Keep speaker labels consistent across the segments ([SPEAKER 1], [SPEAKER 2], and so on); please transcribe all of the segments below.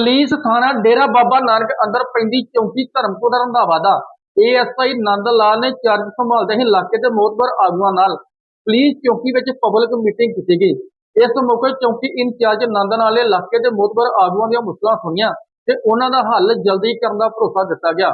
[SPEAKER 1] Police ਥਾਣਾ ਡੇਰਾ ਬਾਬਾ ਨਾਨਕ ਅੰਦਰ ਪੈਂਦੀ ਚੌਂਕੀ ਧਰਮਕੋਟ ਰੰਧਾਵਾ ਦਾ। A S I Nand Lal ਨੇ ਚਾਰਜ ਸੰਭਾਲਦੇ ਹੀ ਇਲਾਕੇ ਦੇ ਮੋਤਬਰ ਆਗੂਆਂ ਨਾਲ ਪੁਲਿਸ ਚੌਂਕੀ ਵਿੱਚ ਪਬਲਿਕ ਮੀਟਿੰਗ ਕੀਤੀ ਗਈ। ਇਸ ਮੌਕੇ ਚੌਂਕੀ ਇੰਚਾਰਜ ਨੰਦ ਲਾਲ ਨੇ ਇਲਾਕੇ ਦੇ ਮੋਤਬਰ ਆਗੂਆਂ ਦੀਆਂ ਮੁਸ਼ਕਲਾਂ ਸੁਣੀਆਂ ਤੇ ਉਹਨਾਂ ਦਾ ਹੱਲ ਜਲਦੀ ਕਰਨ ਦਾ ਭਰੋਸਾ ਦਿੱਤਾ ਗਿਆ।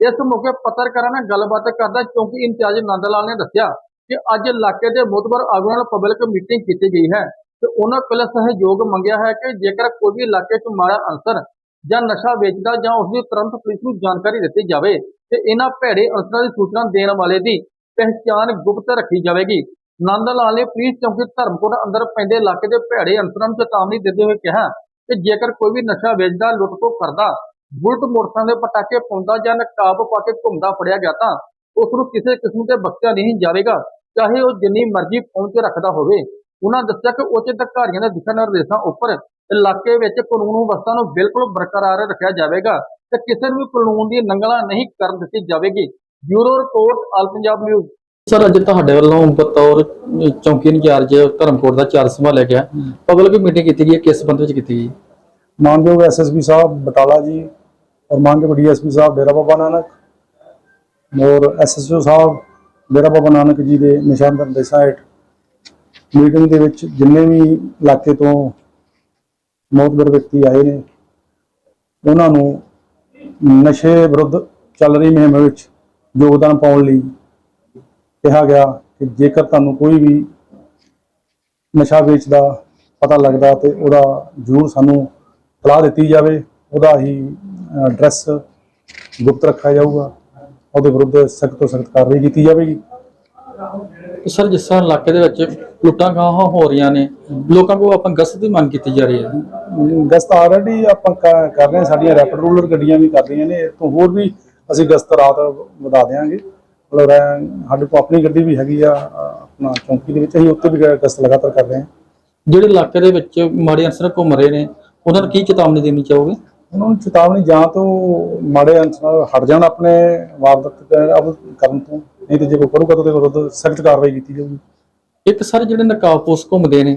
[SPEAKER 1] ਇਸ ਮੌਕੇ ਪੱਤਰਕਾਰਾਂ ਨਾਲ ਗੱਲਬਾਤ ਕਰਦਾ ਚੌਂਕੀ ਇੰਚਾਰਜ ਨੰਦ ਲਾਲ ਨੇ ਦੱਸਿਆ ਕਿ ਅੱਜ ਇਲਾਕੇ ਦੇ ਮੋਤਬਰ ਆਗੂਆਂ ਨਾਲ ਪਬਲਿਕ ਮੀਟਿੰਗ ਕੀਤੀ ਗਈ ਹੈ। ਤੇ ਉਹਨਾਂ ਕੋਲ ਸਹਿਯੋਗ ਮੰਗਿਆ ਹੈ ਕਿ ਜੇਕਰ ਕੋਈ ਵੀ ਇਲਾਕੇ 'ਚ ਮਾੜਾ ਅਨਸਰ ਜਾਂ ਨਸ਼ਾ ਵੇਚਦਾ ਜਾਂ ਉਸ ਦੀ ਤੁਰੰਤ ਪੁਲਿਸ ਨੂੰ ਜਾਣਕਾਰੀ ਦਿੱਤੀ ਜਾਵੇ ਤੇ ਇਹਨਾਂ ਭੈੜੇ ਅਨਸਰਾਂ ਦੀ ਸੂਚਨਾ ਦੇਣ ਵਾਲੇ ਦੀ ਪਹਿਚਾਣ ਗੁਪਤ ਰੱਖੀ ਜਾਵੇਗੀ। ਨੰਦ ਲਾਲ ਨੇ ਪੁਲਿਸ ਚੌਂਕੀ ਧਰਮਕੋਟ ਅੰਦਰ ਪੈਂਦੇ ਇਲਾਕੇ ਦੇ ਭੈੜੇ ਅਨਸਰਾਂ ਨੂੰ ਚੇਤਾਵਨੀ ਦਿੰਦੇ ਹੋਏ ਕਿਹਾ ਕਿ ਜੇਕਰ ਕੋਈ ਵੀ ਨਸ਼ਾ ਵੇਚਦਾ ਲੁੱਟ ਖੋਹ ਕਰਦਾ, ਬੁਲਟ ਮੋਟਰਸਾਈਕਲ ਦੇ ਪਟਾਕੇ ਪਾਉਂਦਾ ਜਾਂ ਨਕਾਬ ਪਾ ਕੇ ਘੁੰਮਦਾ ਫੜਿਆ ਗਿਆ ਤਾਂ ਉਸ ਨੂੰ ਕਿਸੇ ਕਿਸਮ ਤੇ ਬਖਸ਼ਿਆ ਨਹੀਂ ਜਾਵੇਗਾ। ਚਾਹੇ ਉਹ ਜਿੰਨੀ ਮਰਜ਼ੀ ਪਹੁੰਚ ਰੱਖਦਾ ਹੋਵੇ। ਉਹਨਾਂ ਦੱਸਿਆ ਕਿ ਉੱਚ ਅਧਿਕਾਰੀਆਂ ਦੇ ਦਿਸ਼ਾ ਨਿਰਦੇਸ਼ਾਂ ਉੱਪਰ ਇਲਾਕੇ ਵਿੱਚ ਕਾਨੂੰਨ ਵਿਵਸਥਾ ਨੂੰ ਬਿਲਕੁਲ ਬਰਕਰਾਰ ਰੱਖਿਆ ਜਾਵੇਗਾ ਤੇ ਕਿਸੇ ਨੂੰ ਵੀ ਕਾਨੂੰਨ ਦੀ ਉਲੰਘਣਾ ਨਹੀਂ ਕਰਨ ਦਿੱਤੀ ਜਾਵੇਗੀ। Bureau report all Punjab news.
[SPEAKER 2] Sir ਅੱਜ ਤੁਹਾਡੇ ਵੱਲੋਂ ਬਤੌਰ ਚੌਂਕੀ ਇੰਚਾਰਜ ਧਰਮਕੋਟ ਦਾ ਚਾਰਜ ਸੰਭਾਲਿਆ ਗਿਆ ਪਬਲਿਕ ਮੀਟਿੰਗ ਕੀਤੀ ਗਈ ਹੈ ਕਿਸ ਸੰਬੰਧ ਵਿੱਚ ਕੀਤੀ ਗਈ?
[SPEAKER 3] ਮਾਨਯੋਗ ਐਸਐਸਪੀ ਸਾਹਿਬ ਬਟਾਲਾ ਜੀ ਔਰ ਮਾਨਯੋਗ ਡੀਐਸਪੀ ਸਾਹਿਬ ਡੇਰਾ ਬਾਬਾ ਨਾਨਕ ਔਰ ਐਸਐਸਓ ਸਾਹਿਬ ਡੇਰਾ ਬਾਬਾ ਨਾਨਕ ਜੀ ਦੇ ਨਿਸ਼ਾਨ ਨਿਰਦੇਸ਼ਾਂ ਹੇਠ ਮੀਟਿੰਗ ਦੇ ਵਿੱਚ ਜਿੰਨੇ ਵੀ ਇਲਾਕੇ ਤੋਂ ਮੌਤਬਰ ਵਿਅਕਤੀ ਆਏ ਨੇ, ਉਹਨਾਂ ਨੂੰ ਨਸ਼ੇ ਵਿਰੁੱਧ ਚੱਲ ਰਹੀ ਮੁਹਿੰਮ ਵਿੱਚ ਯੋਗਦਾਨ ਪਾਉਣ ਲਈ ਕਿਹਾ ਗਿਆ ਕਿ ਜੇਕਰ ਤੁਹਾਨੂੰ ਕੋਈ ਵੀ ਨਸ਼ਾ ਵੇਚਦਾ, ਪਤਾ ਲੱਗਦਾ ਤੇ ਉਹਦਾ ਜ਼ਰੂਰ ਸਾਨੂੰ ਸਲਾਹ ਦਿੱਤੀ ਜਾਵੇ, ਉਹਦਾ ਹੀ ਐਡਰੈਸ ਗੁਪਤ ਰੱਖਿਆ ਜਾਊਗਾ, ਉਹਦੇ ਵਿਰੁੱਧ ਸਖਤ ਤੋਂ ਸਖਤ ਕਾਰਵਾਈ ਕੀਤੀ ਜਾਵੇਗੀ।
[SPEAKER 2] ਸਰ ਜਿਸ ਤਰ੍ਹਾਂ ਇਲਾਕੇ ਦੇ ਵਿੱਚ ਲੁੱਟਾਂ ਗਾਹਾਂ ਹੋ ਰਹੀਆਂ ਨੇ ਲੋਕਾਂ ਕੋਲ ਆਪਾਂ ਗਸਤ ਦੀ ਮੰਗ ਕੀਤੀ ਜਾ ਰਹੀ ਹੈ।
[SPEAKER 3] ਗਸਤ ਆਲਰੇਡੀ ਆਪਾਂ ਕਰ ਰਹੇ ਹਾਂ ਸਾਡੀਆਂ ਰੈਪਿਡ ਰੂਲਰ ਗੱਡੀਆਂ ਵੀ ਕਰ ਰਹੀਆਂ ਨੇ ਤੋਂ ਹੋਰ ਵੀ ਅਸੀਂ ਗਸਤ ਰਾਤ ਵਧਾ ਦੇਵਾਂਗੇ ਮਤਲਬ ਸਾਡੇ ਕੋਲ ਆਪਣੀ ਗੱਡੀ ਵੀ ਹੈਗੀ ਆ ਆਪਣਾ ਚੌਂਕੀ ਦੇ ਵਿੱਚ ਅਸੀਂ ਉੱਤੇ ਵੀ ਗਸਤ ਲਗਾਤਾਰ ਕਰ ਰਹੇ ਹਾਂ।
[SPEAKER 2] ਜਿਹੜੇ ਇਲਾਕੇ ਦੇ ਵਿੱਚ ਮਾੜੇ ਅਨਸਰ ਘੁੰਮ ਰਹੇ ਨੇ ਉਹਨਾਂ ਨੂੰ ਕੀ ਚੇਤਾਵਨੀ ਦੇਣੀ ਚਾਹੋਗੇ?
[SPEAKER 3] ਉਹਨਾਂ ਨੂੰ ਚੇਤਾਵਨੀ ਜਾਂ ਤੋਂ ਮਾੜੇ ਅੰਸਰ ਹਟ ਜਾਣ ਆਪਣੇ ਵਾਰਦਾਤ ਕਰਨ ਤੋਂ। ਨਹੀਂ ਤੇ ਜੇ ਕੋਈ ਕਰੂਗਾ ਤਾਂ ਉਹਦੇ ਵਿਰੁੱਧ ਸਖਤ ਕਾਰਵਾਈ ਕੀਤੀ ਜਾਊਗੀ।
[SPEAKER 2] ਇੱਕ ਸਰ ਜਿਹੜੇ ਨਕਾਬਪੋਸ਼ ਘੁੰਮਦੇ ਨੇ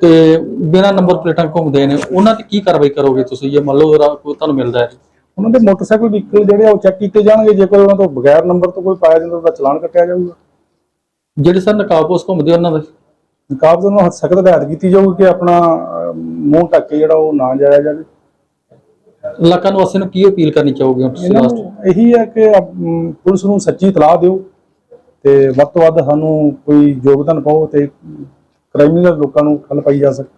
[SPEAKER 2] ਤੇ ਬਿਨਾਂ ਨੰਬਰ ਪਲੇਟਾਂ ਘੁੰਮਦੇ ਨੇ ਉਹਨਾਂ ਤੇ ਕੀ ਕਾਰਵਾਈ ਕਰੋਗੇ ਤੁਸੀਂ? ਜੇ ਮੰਨ ਲਓ ਰਾ- ਕੋਈ ਤੁਹਾਨੂੰ ਮਿਲਦਾ ਹੈ।
[SPEAKER 3] ਉਹਨਾਂ ਦੇ ਮੋਟਰਸਾਈਕਲ ਵਹੀਕਲ ਜਿਹੜੇ ਆ ਉਹ ਚੈੱਕ ਕੀਤੇ ਜਾਣਗੇ ਜੇ ਕੋਈ ਉਹਨਾਂ ਤੋਂ ਬਗੈਰ ਨੰਬਰ ਤੋਂ ਕੋਈ ਪਾਇਆ ਜਾਂਦਾ ਤਾਂ ਚਲਾਨ ਕੱਟਿਆ ਜਾਊਗਾ।
[SPEAKER 2] ਜਿਹੜੇ ਸਰ ਨਕਾਬਪੋਸ਼ ਘੁੰਮਦੇ ਉਹਨਾਂ ਦਾ?
[SPEAKER 3] ਨਕਾਬ ਤੋਂ ਉਹਨਾਂ ਸਖਤ ਹਦਾਇਤ ਕੀਤੀ ਜਾਊਗੀ ਕਿ ਆਪਣਾ ਅਹ, ਮੂੰਹ ਢੱਕ ਕੇ ਜਿਹੜਾ ਉਹ ਨਾ ਜਾਇਆ ਜਾਵੇ।
[SPEAKER 2] ਇਲਾਕਾ ਨਿਵਾਸੀਆਂ ਨੂੰ ਕੀ ਅਪੀਲ ਕਰਨੀ ਚਾਹੋਗੇ ਹੁਣ ਤੁਸੀਂ
[SPEAKER 3] ਇਹਨਾਂ
[SPEAKER 2] ਲਾਸਟ
[SPEAKER 3] ਨੂੰ ਇਹੀ ਹੈ ਕਿ ਅਮ, ਪੁਲਿਸ ਨੂੰ ਸੱਚੀ ਇਤਲਾਹ ਦਿਓ ਤੇ ਵੱਧ ਤੋਂ ਵੱਧ ਸਾਨੂੰ ਕੋਈ ਯੋਗਦਾਨ ਪਾਓ ਤੇ ਕ੍ਰਾਈਮੀਨਲ ਲੋਕਾਂ ਨੂੰ ਖੱਲ ਪਾਈ ਜਾ ਸਕੇ।